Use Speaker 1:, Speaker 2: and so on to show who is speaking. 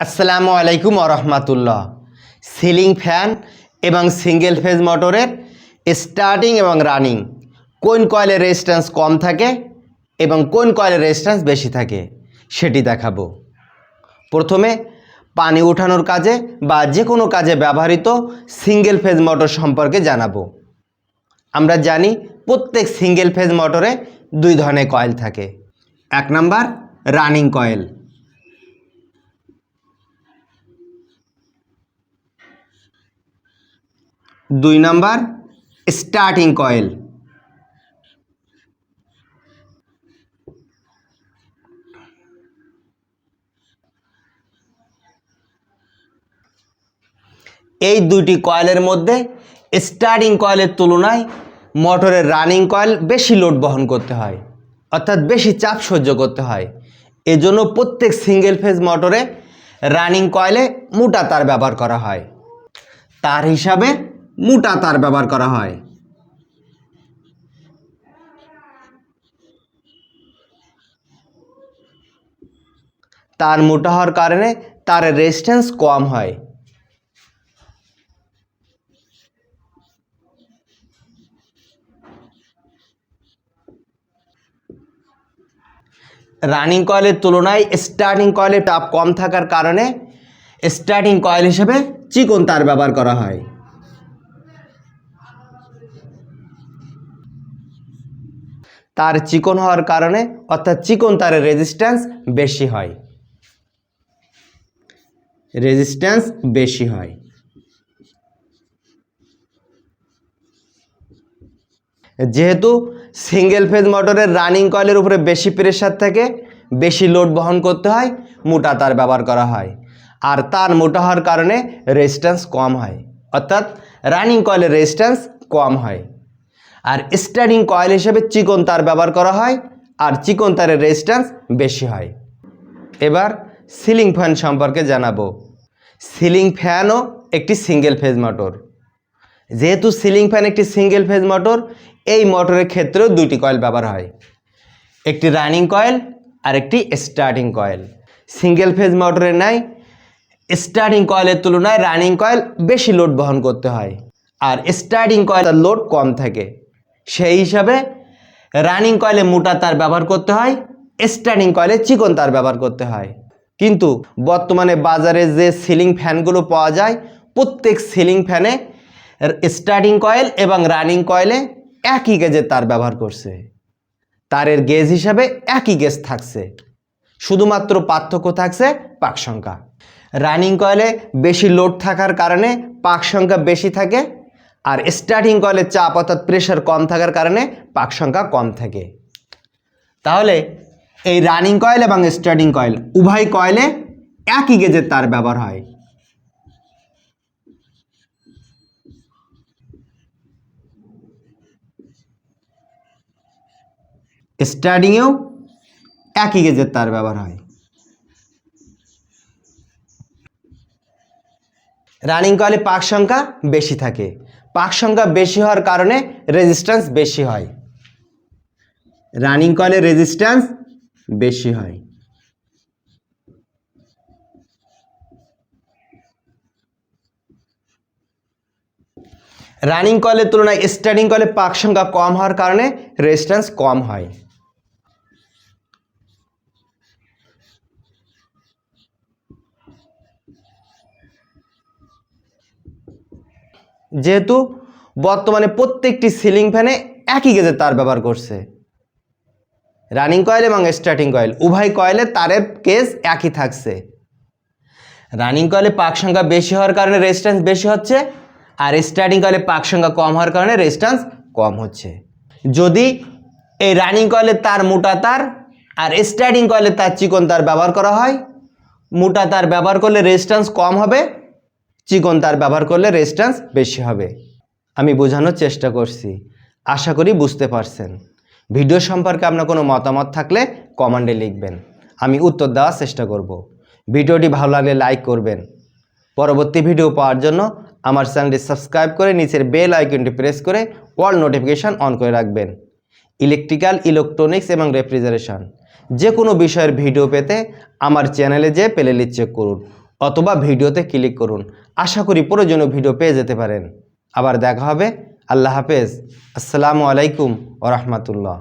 Speaker 1: আসসালামু আলাইকুম আরহামাতুল্লাহ সিলিং ফ্যান এবং সিঙ্গেল ফেজ মোটরের স্টার্টিং এবং রানিং, কোন কয়েলের রেজিস্ট্যান্স কম থাকে এবং কোন কয়েলের রেজিস্ট্যান্স বেশি থাকে সেটি দেখাবো। প্রথমে পানি ওঠানোর কাজে বা যে কোনো কাজে ব্যবহৃত সিঙ্গেল ফেজ মোটর সম্পর্কে জানাব। আমরা জানি প্রত্যেক সিঙ্গেল ফেজ মোটরে দুই ধরনের কয়েল থাকে। এক নাম্বার রানিং কয়েল। দুই নাম্বার স্টার্টিং কয়েল এই দুইটি কয়েলের মধ্যে স্টার্টিং কয়েলের তুলনায় মোটরের রানিং কয়েল বেশি লোড বহন করতে হয়, অর্থাৎ বেশি চাপ সহ্য করতে হয়। এজন্য প্রত্যেক সিঙ্গেল ফেজ মোটরে রানিং কয়েলে মোটা তার ব্যবহার করা হয়। তার হিসাবে মোটা তার ব্যবহার করা হয়। তার মোটা হওয়ার কারণে তার রেজিস্ট্যান্স কম হয়। রানিং কয়েলের তুলনায় স্টার্টিং কয়েলের তাপ কম থাকার কারণে স্টার্টিং কয়েল হিসেবে চিকন তার ব্যবহার করা হয়। তার চিকন হওয়ার কারণে অর্থাৎ চিকন তারের রেজিস্ট্যান্স বেশি হয়। রেজিস্ট্যান্স বেশি হয়। যেহেতু সিঙ্গেল ফেজ মোটরের রানিং কয়েলের উপরে বেশি প্রেশার থাকে, বেশি লোড বহন করতে হয়, মোটা তার ব্যবহার করা হয়। আর তার মোটা হওয়ার কারণে রেজিস্ট্যান্স কম হয়। অর্থাৎ রানিং কয়েলের রেজিস্ট্যান্স কম হয়। আর স্টার্টিং কয়েল হিসেবে চিকন তার ব্যবহার করা হয় আর চিকন তারের রেজিস্ট্যান্স বেশি হয়। এবার সিলিং ফ্যান সম্পর্কে জানাব। সিলিং ফ্যানও একটি সিঙ্গেল ফেজ মোটর যেহেতু সিলিং ফ্যান একটি সিঙ্গেল ফেজ মোটর এই মোটরের ক্ষেত্রেও দুইটি কয়েল ব্যবহার হয়। একটি রানিং কয়েল আর একটি স্টার্টিং কয়েল। সিঙ্গেল ফেজ মোটরের ন্যায় স্টার্টিং কয়েলের তুলনায় রানিং কয়েল বেশি লোড বহন করতে হয়। আর স্টার্টিং কয়েলের লোড কম থাকে। সেই হিসাবে রানিং কয়েলে মোটা তার ব্যবহার করতে হয় স্টার্টিং কয়েলে চিকন তার ব্যবহার করতে হয়। কিন্তু বর্তমানে বাজারে যে সিলিং ফ্যানগুলো পাওয়া যায়, প্রত্যেক সিলিং ফ্যানে স্টার্টিং কয়েল এবং রানিং কয়েলে একই গেজের তার ব্যবহার করছে। তারের গেজ হিসাবে একই গেজ থাকছে। শুধুমাত্র পার্থক্য থাকছে পাক সংখ্যা। রানিং কয়েলে বেশি লোড থাকার কারণে পাক সংখ্যা বেশি থাকে আর স্টার্টিং কয়েলের চাপ অর্থাৎ প্রেশার কম থাকার কারণে পাক সংখ্যা কম থাকে। তাহলে এই রানিং কয়েল এবং স্টার্টিং কয়েল উভয় কয়েলে একই গেজের তার ব্যবহার হয়। স্টার্টিংয়েও একই গেজের তার ব্যবহার হয়। রানিং কয়েলে পাক সংখ্যা বেশি থাকে। পাক সংখ্যা বেশি হওয়ার কারণে রেজিস্ট্যান্স বেশি হয়। রানিং কয়েলের রেজিস্ট্যান্স বেশি হয়। রানিং কয়েলের তুলনায় স্টার্টিং কয়েলে পাক সংখ্যা কম হওয়ার কারণে রেজিস্ট্যান্স কম হয়। যেহেতু বর্তমানে প্রত্যেকটি সিলিং ফ্যানে একই গেজের তার ব্যবহার করছে। রানিং কয়েল এবং স্টার্টিং কয়েল, উভয় কয়েলে তারের কেস একই থাকছে। রানিং কয়েলে পাক সংখ্যা বেশি হওয়ার কারণে রেজিস্ট্যান্স বেশি হচ্ছে আর স্টার্টিং কয়েলে পাক সংখ্যা কম হওয়ার কারণে রেজিস্ট্যান্স কম হচ্ছে। যদি এই রানিং কয়েলে তার মোটা তার আর স্টার্টিং কয়েলে তার চিকন তার ব্যবহার করা হয়, মোটা তার ব্যবহার করলে রেজিস্ট্যান্স কম হবে চিকন তার ব্যবহার করলে রেজিস্ট্যান্স বেশি হবে। আমি বোঝানোর চেষ্টা করছি। আশা করি বুঝতে পারছেন। ভিডিও সম্পর্কে আপনার কোনো মতামত থাকলে কমেন্টে লিখবেন। আমি উত্তর দেওয়ার চেষ্টা করব। ভিডিওটি ভালো লাগলে লাইক করবেন। পরবর্তী ভিডিও পাওয়ার জন্য আমার চ্যানেলটি সাবস্ক্রাইব করে নিচের বেল আইকনটি প্রেস করে অল নোটিফিকেশান অন করে রাখবেন। ইলেকট্রিক্যাল, ইলেকট্রনিক্স এবং রেফ্রিজারেশন। যে কোনো বিষয়ের ভিডিও পেতে আমার চ্যানেলে যে প্লে চেক করুন। অথবা ভিডিওতে ক্লিক করুন। আশা করি প্রয়োজনীয় ভিডিও পেয়ে যেতে পারেন। আবার দেখা হবে। আল্লাহ হাফেজ। আসসালামু আলাইকুম ও রহমতুল্লাহ।